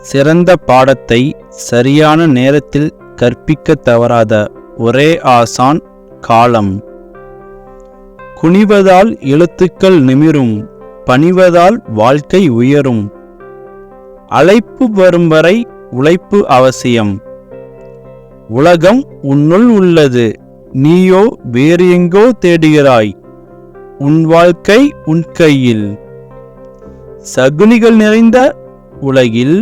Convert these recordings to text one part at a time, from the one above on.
சிறந்த பாடத்தை சரியான நேரத்தில் கற்பிக்க தவறாத ஒரே ஆசான் காலம். குனிவதால் எழுத்துக்கள் நிமிரும் பணிவதால் வாழ்க்கை உயரும். அழைப்பு வரும் வரை உழைப்பு அவசியம். உலகம் உன்னுள் உள்ளது நீயோ வேறு எங்கோ தேடுகிறாய். உன் வாழ்க்கை உன் கையில். சகுனிகள் நிறைந்த உலகில்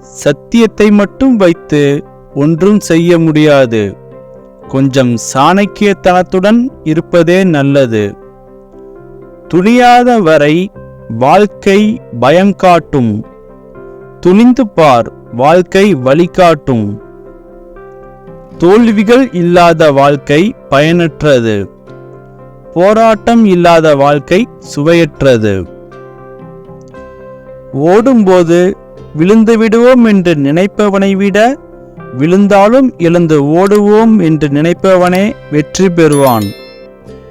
சத்தியத்தை மட்டும் வைத்து ஒன்றும் செய்ய முடியாது. கொஞ்சம் சாணக்கியத்தனத்துடன் இருப்பதே நல்லது. துணியாத வரை வாழ்க்கை பயங்காட்டும் துணிந்து பார் வாழ்க்கை வழிகாட்டும் தோல்விகள் இல்லாத வாழ்க்கை பயனற்றது. போராட்டம் இல்லாத வாழ்க்கை சுவையற்றது. ஓடும்போது விழுந்து விடுவோம் என்று நினைப்பவனை விட விழுந்தாலும் எழுந்து ஓடுவோம் என்று நினைப்பவனே வெற்றி பெறுவான்.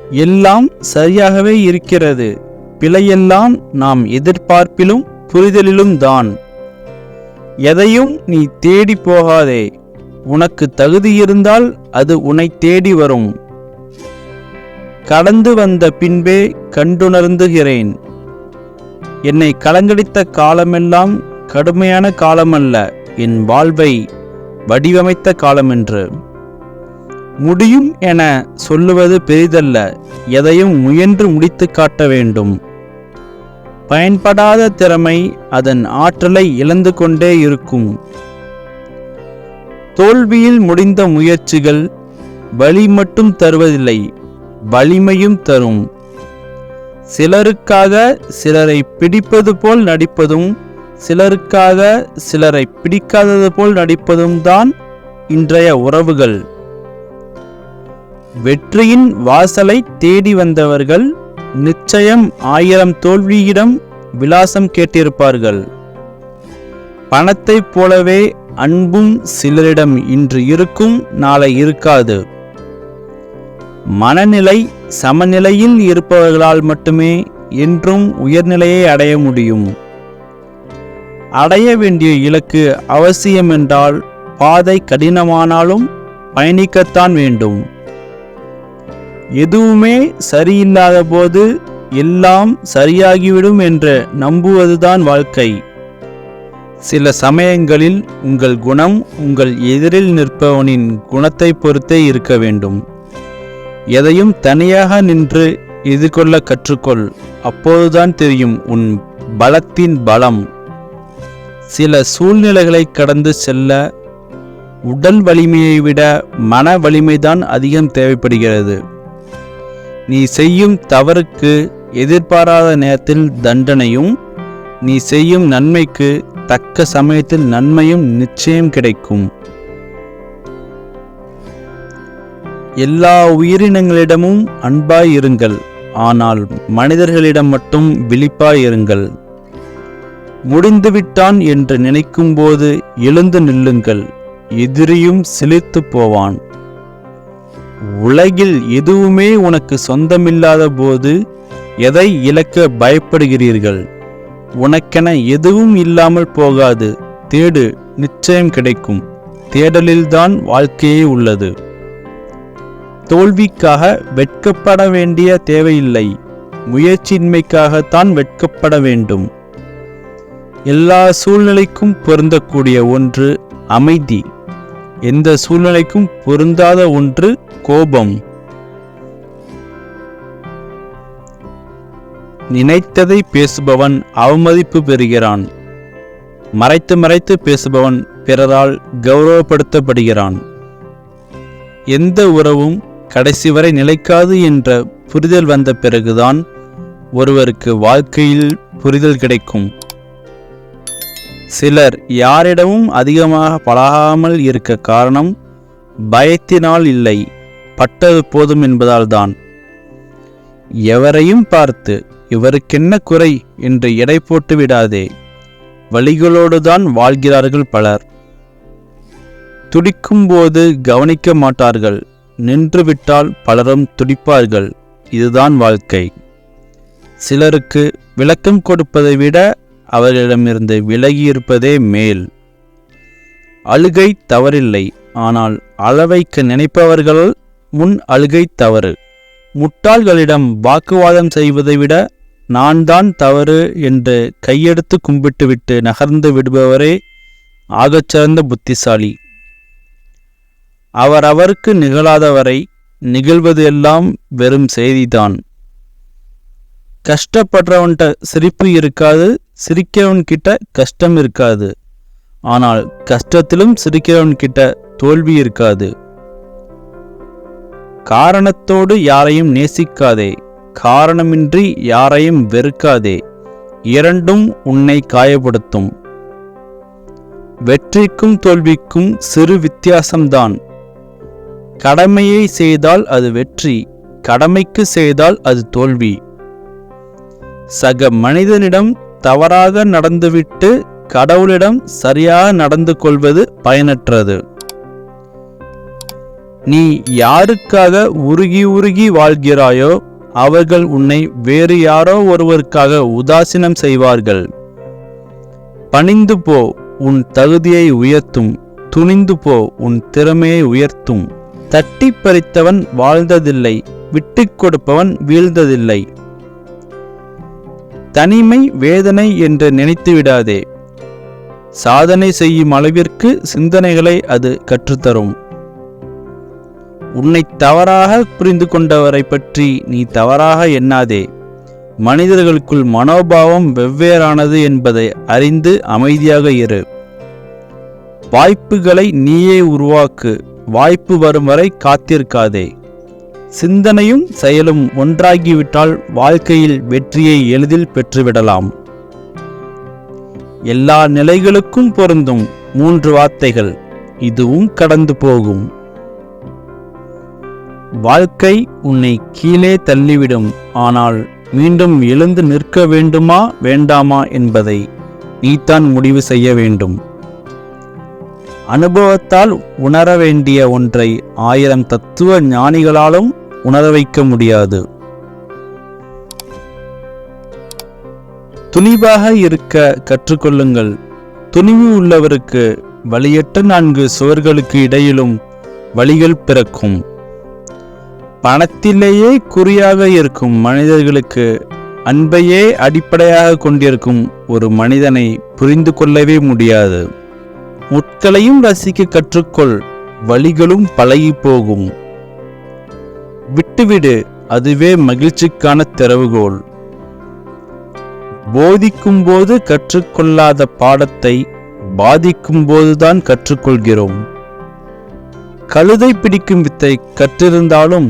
எல்லாம் சரியாகவே இருக்கிறது. பிழையெல்லாம் நாம் எதிர்பார்ப்பிலும் புரிதலிலும் தான். எதையும் நீ தேடி போகாதே. உனக்கு தகுதி இருந்தால் அது உன்னை தேடி வரும். கடந்து வந்த பின்பே கண்டுணர்ந்துகிறேன். என்னை கலங்கடித்த காலமெல்லாம் கடுமையான காலமல்ல என் வாழ்வை வடிவமைத்த காலமென்று. முடியும் என சொல்லுவது பெரிதல்ல எதையும் முயன்று முடித்து காட்ட வேண்டும். பயன்படாத திறமை அதன் ஆற்றலை இழந்து கொண்டே இருக்கும். தோல்வியில் முடிந்த முயற்சிகள் வழி மட்டும் தருவதில்லை வலிமையும் தரும். சிலருக்காக சிலரை பிடிப்பது போல் நடிப்பதும் சிலருக்காக சிலரை பிடிக்காதது போல் நடிப்பதும் தான் இன்றைய உறவுகள். வெற்றியின் வாசலை தேடி வந்தவர்கள் நிச்சயம் ஆயிரம் தோல்வியிடம் விலாசம் கேட்டிருப்பார்கள். பணத்தைப் போலவே அன்பும் சிலரிடம் இன்று இருக்கும் நாளை இருக்காது. மனநிலை சமநிலையில் இருப்பவர்களால் மட்டுமே என்றும் உயர்நிலையை அடைய முடியும். அடைய வேண்டிய இலக்கு அவசியம் என்றால் பாதை கடினமானாலும் பயணிக்கத்தான் வேண்டும். எதுவுமே சரியில்லாத போது எல்லாம் சரியாகிவிடும் என்று நம்புவதுதான் வாழ்க்கை. சில சமயங்களில் உங்கள் குணம் உங்கள் எதிரில் நிற்பவனின் குணத்தை பொறுத்தே இருக்க வேண்டும். எதையும் தனியாக நின்று எதிர்கொள்ள கற்றுக்கொள். அப்போதுதான் தெரியும் உன் பலத்தின் பலம். சில சூழ்நிலைகளை கடந்து செல்ல உடல் வலிமையை விட மன வலிமைதான் அதிகம் தேவைப்படுகிறது. நீ செய்யும் தவறுக்கு எதிர்பாராத நேரத்தில் தண்டனையும் நீ செய்யும் நன்மைக்கு தக்க சமயத்தில் நன்மையும் நிச்சயம் கிடைக்கும். எல்லா உயிரினங்களிடமும் அன்பாய் இருங்கள். ஆனால் மனிதர்களிடம் மட்டும் விழிப்பாய் இருங்கள். முடிந்துவிட்டான் என்று நினைக்கும்போது எழுந்து நில்லுங்கள். எதிரியும் சிலித்து போவான். உலகில் எதுவுமே உனக்கு சொந்தமில்லாத போது எதை இழக்க பயப்படுகிறீர்கள்? உனக்கென எதுவும் இல்லாமல் போகாது. தேடு நிச்சயம் கிடைக்கும். தேடலில்தான் வாழ்க்கையே உள்ளது. தோல்விக்காக வெட்கப்பட வேண்டிய தேவையில்லை. முயற்சியின்மைக்காகத்தான் வெட்கப்பட வேண்டும். எல்லா சூழ்நிலைக்கும் பொருந்தக்கூடிய ஒன்று அமைதி. எந்த சூழ்நிலைக்கும் பொருந்தாத ஒன்று கோபம். நினைத்ததை பேசுபவன் அவமதிப்பு பெறுகிறான். மறைத்து மறைத்து பேசுபவன் பிறரால் கௌரவப்படுத்தப்படுகிறான். எந்த உறவும் கடைசி வரை நிலைக்காது என்ற புரிதல் வந்த பிறகுதான் ஒருவருக்கு வாழ்க்கையில் புரிதல் கிடைக்கும். சிலர் யாரிடமும் அதிகமாக பழகாமல் இருக்க காரணம் பயத்தினால் இல்லை பட்டது போதும் என்பதால்தான் எவரையும் பார்த்து இவருக்கென்ன குறை? என்று எடை போட்டு விடாதே. வழிகளோடுதான் வாழ்கிறார்கள் பலர். துடிக்கும்போது கவனிக்க மாட்டார்கள். நின்றுவிட்டால் பலரும் துடிப்பார்கள். இதுதான் வாழ்க்கை. சிலருக்கு விளக்கம் கொடுப்பதை விட அவர்களிடமிருந்து விலகி இருப்பதே மேல். அழுகை தவறில்லை ஆனால் அளவைக்கு நினைப்பவர்கள் முன் அழுகை தவறு. முட்டாள்களிடம் வாக்குவாதம் செய்வதை விட நான் தான் தவறு என்று கையெடுத்து கும்பிட்டுவிட்டு நகர்ந்து விடுபவரே ஆகச்சிறந்த புத்திசாலி. அவரவருக்கு நிகழாதவரை நிகழ்வது எல்லாம் வெறும் செய்திதான். கஷ்டப்படுறவன்கிட்ட சிரிப்பு இருக்காது சிரிக்கிறவன்கிட்ட கஷ்டம் இருக்காது. ஆனால் கஷ்டத்திலும் சிரிக்கிறவன்கிட்ட தோல்வி இருக்காது. காரணத்தோடு யாரையும் நேசிக்காதே காரணமின்றி யாரையும் வெறுக்காதே இரண்டும் உன்னை காயப்படுத்தும். வெற்றிக்கும் தோல்விக்கும் சிறு வித்தியாசம்தான். கடமையை செய்தால் அது வெற்றி கடமைக்கு செய்தால் அது தோல்வி. சக மனிதனிடம் தவறாக நடந்துவிட்டு கடவுளிடம் சரியாக நடந்து கொள்வது பயனற்றது. நீ யாருக்காக உருகி உருகி வாழ்கிறாயோ அவர்கள் உன்னை வேறு யாரோ ஒருவருக்காக உதாசீனம் செய்வார்கள். பணிந்து போ உன் தகுதியை உயர்த்தும் துணிந்து போ உன் திறமையை உயர்த்தும். தட்டி பறித்தவன் வாழ்ந்ததில்லை விட்டுக் கொடுப்பவன் வீழ்ந்ததில்லை. தனிமை வேதனை என்று நினைத்து விடாதே சாதனை செய்யும் அளவிற்கு சிந்தனைகளை அது கற்றுத்தரும். உன்னை தவறாக புரிந்து கொண்டவரை பற்றி நீ தவறாக எண்ணாதே. மனிதர்களுக்குள் மனோபாவம் வெவ்வேறானது என்பதை அறிந்து அமைதியாக இரு. வாய்ப்புகளை நீயே உருவாக்கு. வாய்ப்பு வரும் வரை காத்திருக்காதே. சிந்தனையும் செயலும் ஒன்றாகிவிட்டால் வாழ்க்கையில் வெற்றியை எளிதில் பெற்றுவிடலாம். எல்லா நிலைகளுக்கும் பொருந்தும் மூன்று வார்த்தைகள். இதுவும் கடந்து போகும். வாழ்க்கை உன்னை கீழே தள்ளிவிடும். ஆனால் மீண்டும் எழுந்து நிற்க வேண்டுமா வேண்டாமா என்பதை நீத்தான் முடிவு செய்ய வேண்டும். அனுபவத்தால் உணர வேண்டிய ஒன்றை ஆயிரம் தத்துவ ஞானிகளாலும் உணர வைக்க முடியாது. துணிவாக இருக்க கற்றுக்கொள்ளுங்கள். துணிவு உள்ளவருக்கு வழியற்ற நான்கு சுவர்களுக்கு இடையிலும் வழிகள் பிறக்கும். பணத்திலேயே குறியாக இருக்கும் மனிதர்களுக்கு அன்பையே அடிப்படையாக கொண்டிருக்கும் ஒரு மனிதனை புரிந்து கொள்ளவே முடியாது. முட்களையும் ரசிக்க கற்றுக்கொள். வழிகளும் பழகி போகும் விட்டுவிடு அதுவே மகிழ்ச்சிக்கான திறவுகோள். போதிக்கும் போது கற்றுக்கொள்ளாத பாடத்தை பாதிக்கும் போதுதான் கற்றுக்கொள்கிறோம். கழுதை பிடிக்கும் வித்தை கற்றிருந்தாலும்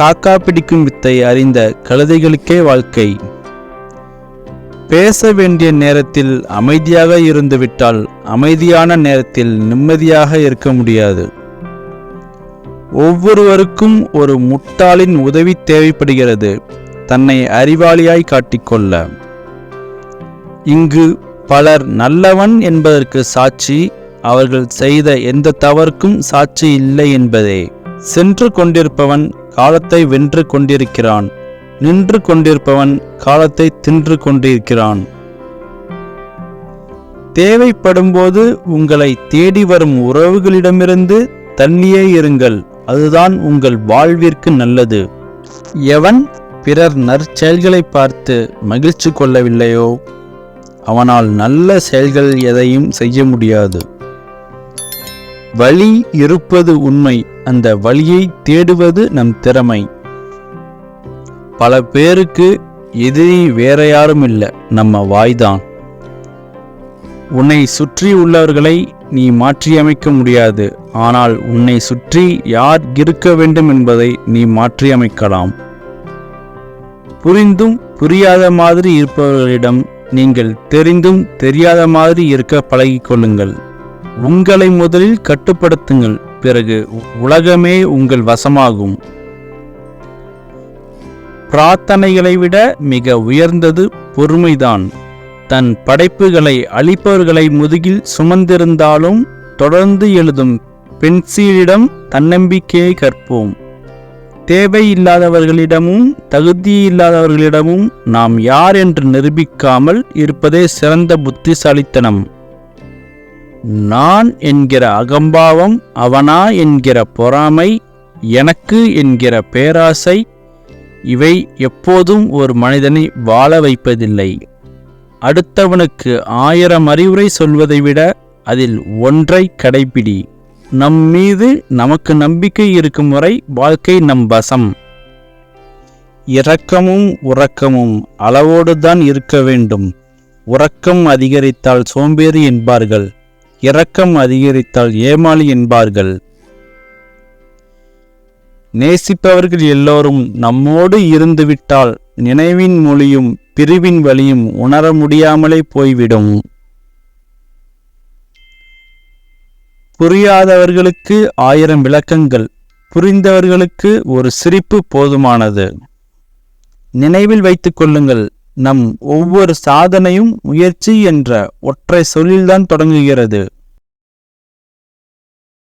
காக்கா பிடிக்கும் வித்தை அறிந்த கழுதைகளுக்கே வாழ்க்கை. பேச வேண்டிய நேரத்தில் அமைதியாக இருந்துவிட்டால் அமைதியான நேரத்தில் நிம்மதியாக இருக்க முடியாது. ஒவ்வொருவருக்கும் ஒரு முட்டாளின் உதவி தேவைப்படுகிறது. தன்னை அறிவாளியாய் காட்டிக்கொள்ள. இங்கு பலர் நல்லவன் என்பதற்கு சாட்சி அவர்கள் செய்த எந்த தவறுக்கும் சாட்சி இல்லை என்பதே. சென்று கொண்டிருப்பவன் காலத்தை வென்று கொண்டிருக்கிறான். நின்று கொண்டிருப்பவன் காலத்தை தின்று கொண்டிருக்கிறான் தேவைப்படும்போது உங்களை தேடி வரும் உறவுகளிடமிருந்து தள்ளியே இருங்கள். அதுதான் உங்கள் வாழ்விற்கு நல்லது. எவன் பிறர் நற்செயல்களை பார்த்து மகிழ்ச்சி கொள்ளவில்லையோ அவனால் நல்ல செயல்கள் எதையும் செய்ய முடியாது. வழி இருப்பது உண்மை. அந்த வழியை தேடுவது நம் திறமை. பல பேருக்கு எதிரி வேற யாரும் இல்லை. நம்ம வாய்தான். உன்னை சுற்றி உள்ளவர்களை நீ மாற்றியமைக்க முடியாது. ஆனால் உன்னை சுற்றி யார் இருக்க வேண்டும் என்பதை நீ மாற்றியமைக்கலாம். புரிந்தும் புரியாத மாதிரி இருப்பவர்களிடம் நீங்கள் தெரிந்தும் தெரியாத மாதிரி இருக்க பழகிக்கொள்ளுங்கள் உங்களை முதலில் கட்டுப்படுத்துங்கள். பிறகு உலகமே உங்கள் வசமாகும். பிரார்த்தனைகளை விட மிக உயர்ந்தது பொறுமைதான். தன் படைப்புகளை அளிப்பவர்களை முதுகில் சுமந்திருந்தாலும் தொடர்ந்து எழுதும் பென்சிலிடம் தன்னம்பிக்கையை கற்போம். தேவையில்லாதவர்களிடமும் தகுதியில்லாதவர்களிடமும் நாம் யார் என்று நிரூபிக்காமல் இருப்பதே சிறந்த புத்திசாலித்தனம். நான் என்கிற அகம்பாவம் அவனா என்கிற பொறாமை எனக்கு என்கிற பேராசை இவை எப்போதும் ஒரு மனிதனை வாழ வைப்பதில்லை. அடுத்தவனுக்கு ஆயிரம் அறிவுரை சொல்வதை விட அதில் ஒன்றை கடைபிடி நம் மீது நமக்கு நம்பிக்கை இருக்கும் வரை வாழ்க்கை நம் வசம். இரக்கமும் உறக்கமும் அளவோடுதான் இருக்க வேண்டும். உறக்கம் அதிகரித்தால் சோம்பேறி என்பார்கள். இரக்கம் அதிகரித்தால் ஏமாளி என்பார்கள். நேசிப்பவர்கள் எல்லோரும் நம்மோடு இருந்துவிட்டால் நினைவின் மொழியும் பிரிவின் வழியும் உணர முடியாமலே போய்விடும். புரியாதவர்களுக்கு ஆயிரம் விளக்கங்கள் புரிந்தவர்களுக்கு ஒரு சிரிப்பு போதுமானது. நினைவில் வைத்துக் கொள்ளுங்கள் நம் ஒவ்வொரு சாதனையும் முயற்சி என்ற ஒற்றை சொல்லில்தான் தொடங்குகிறது.